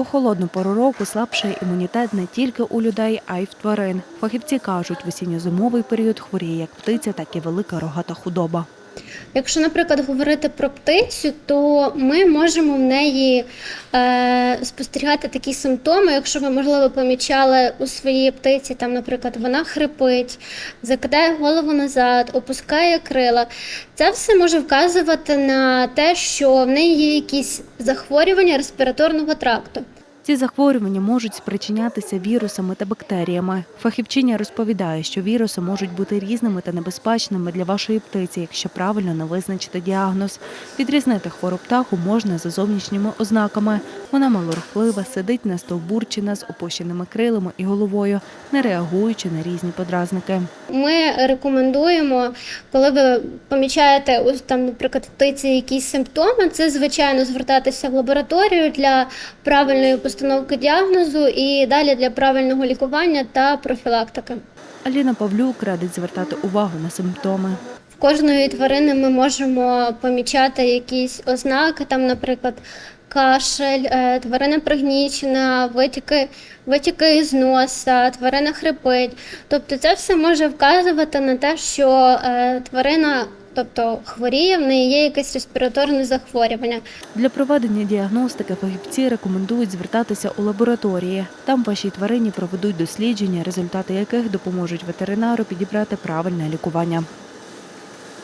У холодну пору року слабший імунітет не тільки у людей, а й в тварин. Фахівці кажуть, в осінньо-зимовий період хворіє як птиця, так і велика рогата худоба. Якщо, наприклад, говорити про птицю, то ми можемо в неї е, спостерігати такі симптоми. Якщо ви, можливо, помічали у своїй птиці, там, наприклад, вона хрипить, закидає голову назад, опускає крила. Це все може вказувати на те, що в неї є якісь захворювання респіраторного тракту. Ці захворювання можуть спричинятися вірусами та бактеріями. Фахівчиня розповідає, що віруси можуть бути різними та небезпечними для вашої птиці, якщо правильно не визначити діагноз. Відрізнити хвору птаху можна за зовнішніми ознаками. Вона малорухлива, сидить на стовбурчина з опущеними крилами і головою, не реагуючи на різні подразники. Ми рекомендуємо, коли ви помічаєте ось там, наприклад, птиці якісь симптоми, це звичайно звертатися в лабораторію для правильної постановки діагнозу і далі для правильного лікування та профілактики. Аліна Павлюк радить звертати увагу на симптоми. В кожної тварини ми можемо помічати якісь ознаки, там, наприклад, кашель, е, тварина пригнічена, витіки, витіки із носа, тварина хрипить. Тобто це все може вказувати на те, що е, тварина тобто, хворіє, в неї є якесь респіраторне захворювання. Для проведення діагностики фахівці рекомендують звертатися у лабораторії. Там вашій тварині проведуть дослідження, результати яких допоможуть ветеринару підібрати правильне лікування.